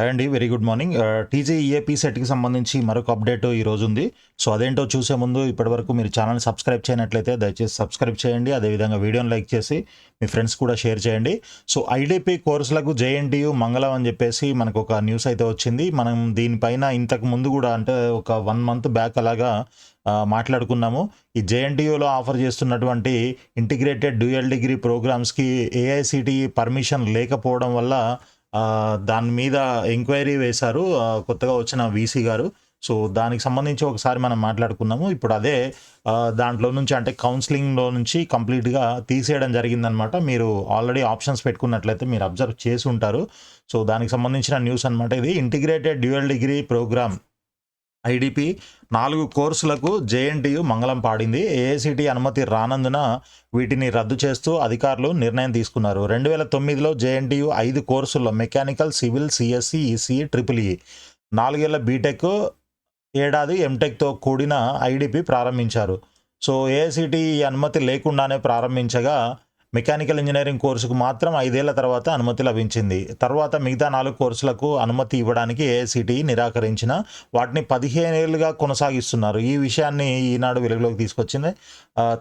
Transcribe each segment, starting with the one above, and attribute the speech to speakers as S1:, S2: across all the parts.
S1: Hi అండి very good morning TG EAP సెట్కి సంబంధించి మరొక అప్డేట్ ఈ రోజు ఉంది. సో అదేంటో చూసే ముందు ఇప్పటివరకు మీరు ఛానల్ సబ్స్క్రైబ్ చేయనట్లయితే దయచేసి సబ్స్క్రైబ్ చేయండి. అదేవిధంగా వీడియోని లైక్ చేసి మీ ఫ్రెండ్స్ కూడా షేర్ చేయండి. సో ఐడిపి కోర్సులకు జేఎన్టీయు మంగళం అని చెప్పేసి మనకు ఒక న్యూస్ అయితే వచ్చింది. మనం దీనిపైన ఇంతకు ముందు కూడా అంటే ఒక వన్ మంత్ బ్యాక్ అలాగా uh, మాట్లాడుకున్నాము. ఈ జేఎన్టీయూలో ఆఫర్ చేస్తున్నటువంటి ఇంటిగ్రేటెడ్ డ్యూయల్ డిగ్రీ ప్రోగ్రామ్స్కి ఏఐసిటిఈ పర్మిషన్ లేకపోవడం వల్ల దాని మీద ఎంక్వైరీ వేశారు కొత్తగా వచ్చిన వీసీ గారు. సో దానికి సంబంధించి ఒకసారి మనం మాట్లాడుకున్నాము ఇప్పుడు అదే దాంట్లో నుంచి అంటే కౌన్సిలింగ్లో నుంచి కంప్లీట్గా తీసేయడం జరిగిందనమాట మీరు ఆల్రెడీ ఆప్షన్స్ పెట్టుకున్నట్లయితే మీరు అబ్జర్వ్ చేసి ఉంటారు. సో దానికి సంబంధించిన న్యూస్ అనమాట ఇది. Integrated dual degree program. IDP నాలుగు కోర్సులకు జేఎన్టీయు మంగళం పాడింది. ఏఐసిటి అనుమతి రానందున వీటిని రద్దు చేస్తూ అధికారులు నిర్ణయం తీసుకున్నారు. రెండు వేల తొమ్మిదిలో జేఎన్టీయు ఐదు కోర్సుల్లో mechanical civil CSC ECE triple E. నాలుగేళ్ళ బీటెక్ ఏడాది ఎంటెక్తో కూడిన ఐడిపి ప్రారంభించారు. సో ఏఐసిటి అనుమతి లేకుండానే ప్రారంభించగా మెకానికల్ ఇంజనీరింగ్ కోర్సుకు మాత్రం ఐదేళ్ళ తర్వాత అనుమతి లభించింది. తర్వాత మిగతా నాలుగు కోర్సులకు అనుమతి ఇవ్వడానికి ఏఐసిటిఈ నిరాకరించిన వాటిని పదిహేను ఏళ్ళుగా కొనసాగిస్తున్నారు. ఈ విషయాన్ని ఈనాడు వెలుగులోకి తీసుకొచ్చింది.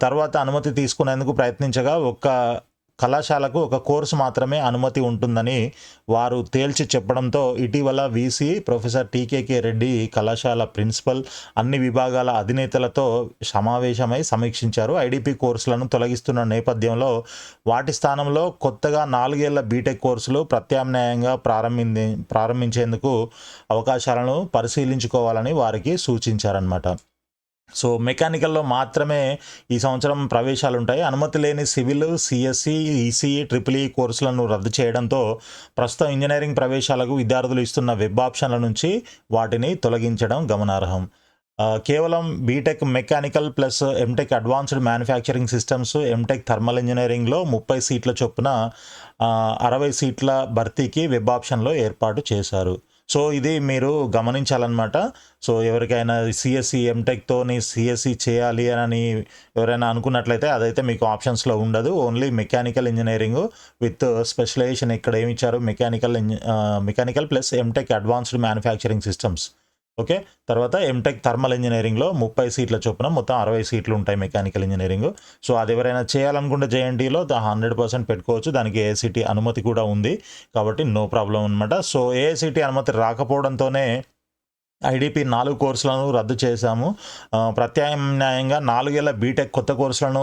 S1: తర్వాత అనుమతి తీసుకునేందుకు ప్రయత్నించగా ఒక్క కళాశాలకు ఒక కోర్సు మాత్రమే అనుమతి ఉంటుందని వారు తేల్చి చెప్పడంతో ఇటీవల వీసీ ప్రొఫెసర్ టీకేకే రెడ్డి కళాశాల ప్రిన్సిపల్ అన్ని విభాగాల అధినేతలతో సమావేశమై సమీక్షించారు. ఐడిపి కోర్సులను తొలగిస్తున్న నేపథ్యంలో వాటి స్థానంలో కొత్తగా నాలుగేళ్ళ బీటెక్ కోర్సులు ప్రత్యామ్నాయంగా ప్రారంభింది ప్రారంభించేందుకు అవకాశాలను పరిశీలించుకోవాలని వారికి సూచించారన్నమాట. సో మెకానికల్లో మాత్రమే ఈ సంవత్సరం ప్రవేశాలు ఉంటాయి అనుమతి లేని civil CSC ECE triple E కోర్సులను రద్దు చేయడంతో ప్రస్తుతం ఇంజనీరింగ్ ప్రవేశాలకు విద్యార్థులు ఇస్తున్న వెబ్ ఆప్షన్ల నుంచి వాటిని తొలగించడం గమనార్హం. కేవలం BTech mechanical plus MTech advanced manufacturing systems MTech thermal ఇంజనీరింగ్లో ముప్పై సీట్ల చొప్పున అరవై సీట్ల భర్తీకి వెబ్ ఆప్షన్లో ఏర్పాటు చేశారు. సో ఇది మీరు గమనించాలన్నమాట. సో ఎవరికైనా సిఎస్సి ఎంటెక్తోని సిఎస్సి చేయాలి అని ఎవరైనా అనుకున్నట్లయితే అదైతే మీకు ఆప్షన్స్లో ఉండదు. Only mechanical engineering with specialization ఇక్కడ ఏమి ఇచ్చారు? Mechanical mechanical plus MTech advanced manufacturing systems. Okay? తర్వాత ఎంటెక్ థర్మల్ ఇంజనీరింగ్లో ముప్పై సీట్ల చొప్పున మొత్తం అరవై సీట్లు ఉంటాయి మెకానికల్ ఇంజనీరింగ్. సో అది ఎవరైనా చేయాలనుకుంటే జేఎన్టీలో హండ్రెడ్ పర్సెంట్ పెట్టుకోవచ్చు. దానికి ఏఐసిటీ అనుమతి కూడా ఉంది. కాబట్టి నో ప్రాబ్లం అనమాట సో ఏఐసిటీ అనుమతి రాకపోవడంతోనే ఐడిపి నాలుగు కోర్సులను రద్దు చేశాము. ప్రత్యామ్నాయంగా నాలుగేళ్ళ బీటెక్ కొత్త కోర్సులను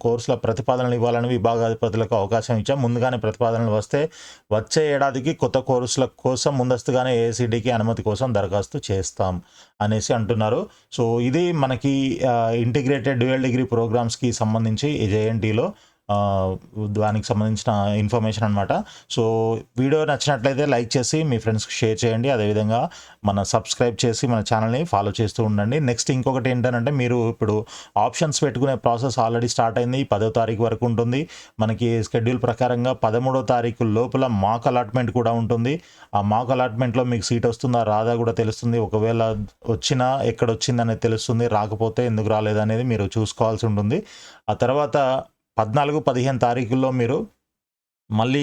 S1: కోర్సుల ప్రతిపాదనలు ఇవ్వాలని విభాగాధిపతులకు అవకాశం ఇచ్చాం. ముందుగానే ప్రతిపాదనలు వస్తే వచ్చే ఏడాదికి కొత్త కోర్సుల కోసం ముందస్తుగానే ఏసీడీకి అనుమతి కోసం దరఖాస్తు చేస్తాం అనేసి అంటున్నారు. సో ఇది మనకి ఇంటిగ్రేటెడ్ డ్యూయల్ డిగ్రీ ప్రోగ్రామ్స్కి సంబంధించి జేఎన్టీలో దానికి సంబంధించిన ఇన్ఫర్మేషన్ అనమాట సో వీడియో నచ్చినట్లయితే లైక్ చేసి మీ ఫ్రెండ్స్కి షేర్ చేయండి. అదేవిధంగా మన సబ్స్క్రైబ్ చేసి మన ఛానల్ని ఫాలో చేస్తూ ఉండండి. నెక్స్ట్ ఇంకొకటి ఏంటంటే మీరు ఇప్పుడు ఆప్షన్స్ పెట్టుకునే ప్రాసెస్ ఆల్రెడీ స్టార్ట్ అయింది. పదో తారీఖు వరకు ఉంటుంది. మనకి షెడ్యూల్ ప్రకారంగా పదమూడో తారీఖు లోపల మాక్ అలాట్మెంట్ కూడా ఉంటుంది. ఆ మాక్ అలాట్మెంట్లో మీకు సీట్ వస్తుందా రాదా కూడా తెలుస్తుంది. ఒకవేళ వచ్చినా ఎక్కడ వచ్చిందనేది తెలుస్తుంది. రాకపోతే ఎందుకు రాలేదనేది మీరు చూసుకోవాల్సి ఉంటుంది. ఆ తర్వాత పద్నాలుగు పదిహేను తారీఖుల్లో మీరు మళ్ళీ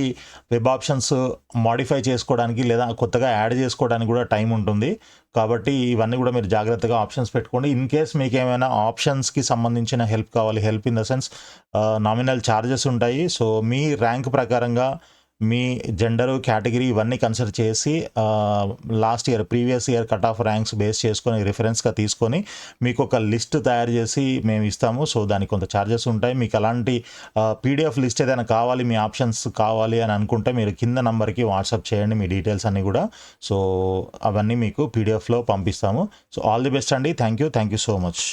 S1: వెబ్ ఆప్షన్స్ మాడిఫై చేసుకోవడానికి లేదా కొత్తగా యాడ్ చేసుకోవడానికి కూడా టైం ఉంటుంది. కాబట్టి ఇవన్నీ కూడా మీరు జాగ్రత్తగా ఆప్షన్స్ పెట్టుకోండి. ఇన్ కేస్ మీకు ఏమైనా ఆప్షన్స్కి సంబంధించిన హెల్ప్ కావాలి help in the sense nominal charges ఉంటాయి. సో మీ ర్యాంక్ ప్రకారంగా మీ జెండరు కేటగిరీ ఇవన్నీ కన్సిడర్ చేసి last year previous year cut off ranks base చేసుకొని రిఫరెన్స్గా తీసుకొని మీకు ఒక లిస్ట్ తయారు చేసి మేము ఇస్తాము. సో దానికి కొంత ఛార్జెస్ ఉంటాయి. మీకు అలాంటి పీడిఎఫ్ లిస్ట్ ఏదైనా కావాలి మీ ఆప్షన్స్ కావాలి అని అనుకుంటే మీరు కింద నంబర్కి వాట్సాప్ చేయండి. మీ డీటెయిల్స్ అన్నీ కూడా. సో అవన్నీ మీకు పీడిఎఫ్లో పంపిస్తాము. సో ఆల్ ది బెస్ట్ అండి. Thank you thank you so much